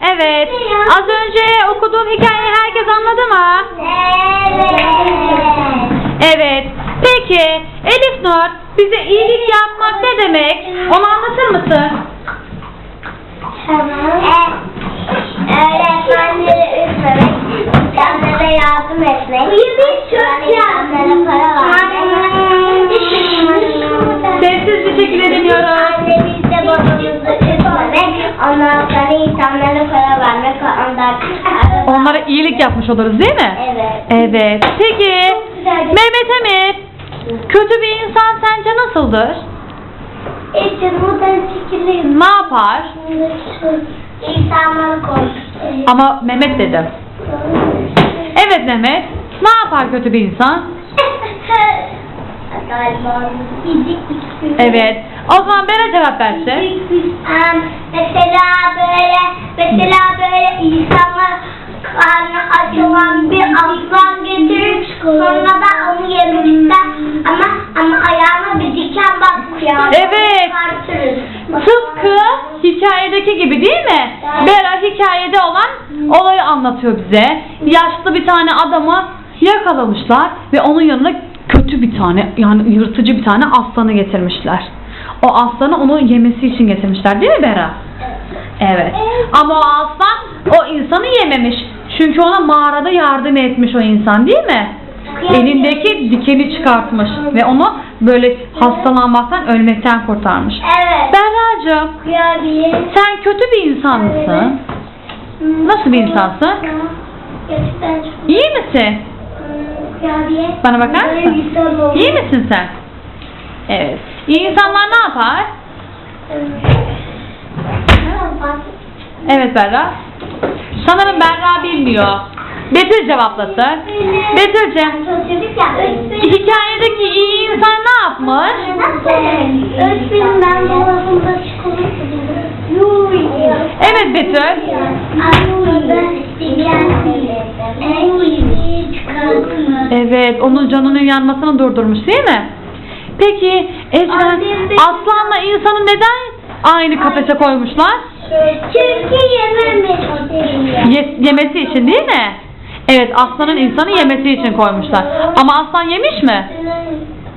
Evet. Az önce okuduğum hikayeyi herkes anladı mı? Evet. Evet. Peki Elif Nur bize iyilik yapmak ne demek? Onu anlatır mısın? Tamam. Öğretmenleri üzmemek, insanlara yardım etmek. Biz çok insanlara para vermek, ondan Onlara iyilik yapmış oluruz değil mi? Evet. Evet. Peki Mehmet Emir kötü bir insan sence nasıldır? İşte buradan çekileyim. Ne yapar? İnsanları korkutuyor. Ama Mehmet dedim. Evet Mehmet. Ne yapar kötü bir insan? Evet. O zaman Bera cevap versin. Em, Mesela böyle mesela böyle insanlar karnı aç olan bir aslan getirir sonra da onu yemek ister ama ama ayağına bir diken batıyor. Evet. Tıpkı hikayedeki gibi değil mi? Bera hikayede olan olayı anlatıyor bize. Yaşlı bir tane adamı yakalamışlar ve onun yanına kötü bir tane yani yırtıcı bir tane aslanı getirmişler. O aslanı onu yemesi için getirmişler değil mi Bera? Evet. Ama o aslan o insanı yememiş. Çünkü ona mağarada yardım etmiş o insan değil mi? Elindeki dikeni çıkartmış ve onu böyle hastalanmaktan ölmekten kurtarmış. Evet. Berracığım sen kötü bir insan mısın? Nasıl bir insansın? İyi misin? Kurabiye. Bana bakar mısın? İyi misin sen? Evet. İyi insanlar ne yapar? Evet Berra. Sanırım Berra bilmiyor. Betül cevaplasın. Betül'cüm hikayedeki iyi insan ne yapmış? Evet Betül. Evet onun canının yanmasını durdurmuş değil mi? Peki Ecren Annem de- aslanla insanı neden aynı kafese koymuşlar? Çünkü yememiş. Ye- yemesi için değil mi? Evet aslanın insanı yemesi için koymuşlar. Ama aslan yemiş mi?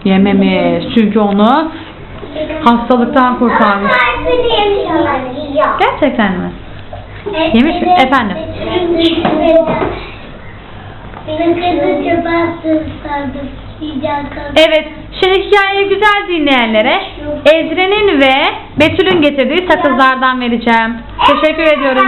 Yememiş. Çünkü onu hastalıktan kurtarmış. Gerçekten mi? Yemiş mi? Efendim? Benim kızıcı bastı sardı. Yiyeceğim Evet, şimdi hikayeyi güzel dinleyenlere Ezre'nin ve Betül'ün getirdiği sakızlardan vereceğim. Teşekkür ediyorum.